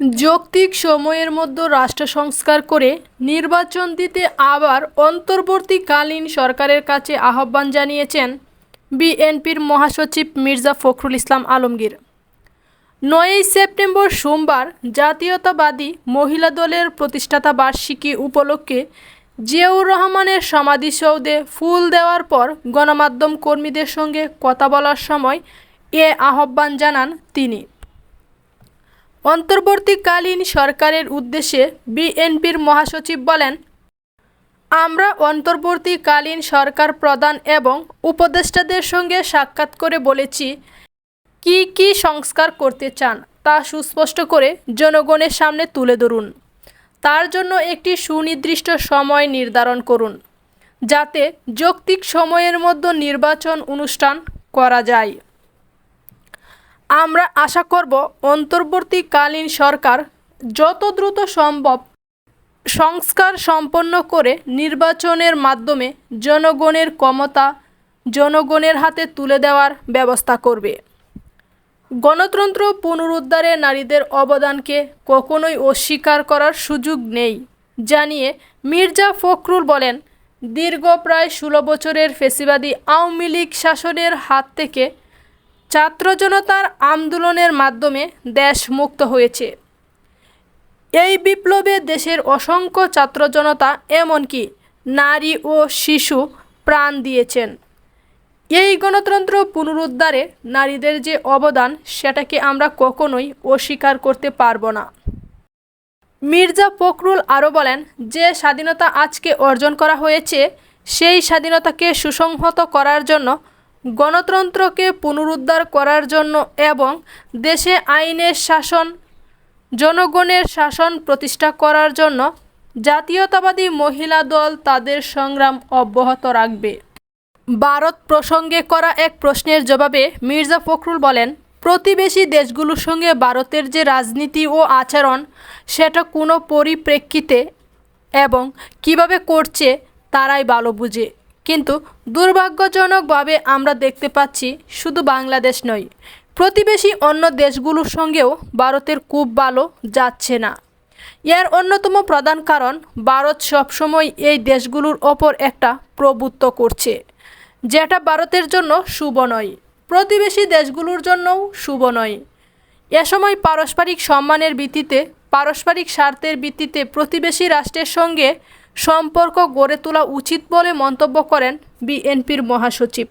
যৌক্তিক সময়ের মধ্যে রাষ্ট্র সংস্কার করে নির্বাচন দিতে আবার অন্তর্বর্তীকালীন সরকারের কাছে আহ্বান জানিয়েছেন বিএনপির মহাসচিব মির্জা ফখরুল ইসলাম আলমগীর। নয়ই সেপ্টেম্বর সোমবার জাতীয়তাবাদী মহিলা দলের প্রতিষ্ঠাতা বার্ষিকী উপলক্ষে জিয়াউর রহমানের সমাধিসৌধে ফুল দেওয়ার পর গণমাধ্যম কর্মীদের সঙ্গে কথা বলার সময় এ আহ্বান জানান তিনি। অন্তর্বর্তীকালীন সরকারের উদ্দেশ্যে বিএনপির মহাসচিব বলেন, আমরা অন্তর্বর্তীকালীন সরকার প্রধান এবং উপদেষ্টাদের সঙ্গে সাক্ষাৎ করে বলেছি কি কি সংস্কার করতে চান তা সুস্পষ্ট করে জনগণের সামনে তুলে ধরুন। তার জন্য একটি সুনির্দিষ্ট সময় নির্ধারণ করুন, যাতে যৌক্তিক সময়ের মধ্যে নির্বাচন অনুষ্ঠান করা যায়। আমরা আশা করব অন্তর্বর্তীকালীন সরকার যত দ্রুত সম্ভব সংস্কার সম্পন্ন করে নির্বাচনের মাধ্যমে জনগণের ক্ষমতা জনগণের হাতে তুলে দেওয়ার ব্যবস্থা করবে। গণতন্ত্র পুনরুদ্ধারে নারীদের অবদানকে কখনোই অস্বীকার করার সুযোগ নেই, জানিয়ে মির্জা ফখরুল বলেন, দীর্ঘ প্রায় ষোলো বছরের ফেসিবাদী আওয়ামী লীগ শাসনের হাত থেকে ছাত্র জনতার আন্দোলনের মাধ্যমে দেশ মুক্ত হয়েছে। এই বিপ্লবে দেশের অসংখ্য ছাত্র জনতা, এমনকি নারী ও শিশু প্রাণ দিয়েছেন। এই গণতন্ত্র পুনরুদ্ধারে নারীদের যে অবদান, সেটাকে আমরা কখনোই অস্বীকার করতে পারব না। মির্জা ফখরুল আরও বলেন, যে স্বাধীনতা আজকে অর্জন করা হয়েছে, সেই স্বাধীনতাকে সুসংহত করার জন্য গণতন্ত্রকে পুনরুদ্ধার করার জন্য এবং দেশে আইনের শাসন, জনগণের শাসন প্রতিষ্ঠা করার জন্য জাতীয়তাবাদী মহিলা দল তাদের সংগ্রাম অব্যাহত রাখবে। ভারত প্রসঙ্গে করা এক প্রশ্নের জবাবে মির্জা ফখরুল বলেন, প্রতিবেশী দেশগুলোর সঙ্গে ভারতের যে রাজনীতি ও আচরণ, সেটা কোনো পরিপ্রেক্ষিতে এবং কীভাবে করছে, তারাই ভালো বুঝে। কিন্তু দুর্ভাগ্যজনকভাবে আমরা দেখতে পাচ্ছি শুধু বাংলাদেশ নয়। প্রতিবেশী অন্য দেশগুলোর সঙ্গেও ভারতের খুব ভালো যাচ্ছে না। এর অন্যতম প্রধান কারণ, ভারত সবসময় এই দেশগুলোর ওপর একটা প্রভুত্ব করছে, যেটা ভারতের জন্য শুভ নয়। প্রতিবেশী দেশগুলোর জন্যও শুভ নয়। এ সময় পারস্পরিক সম্মানের ভিত্তিতে, পারস্পরিক স্বার্থের ভিত্তিতে প্রতিবেশী রাষ্ট্রের সঙ্গে সম্পর্ক গড়ে তোলা উচিত বলে মন্তব্য করেন বিএনপির মহাসচিব।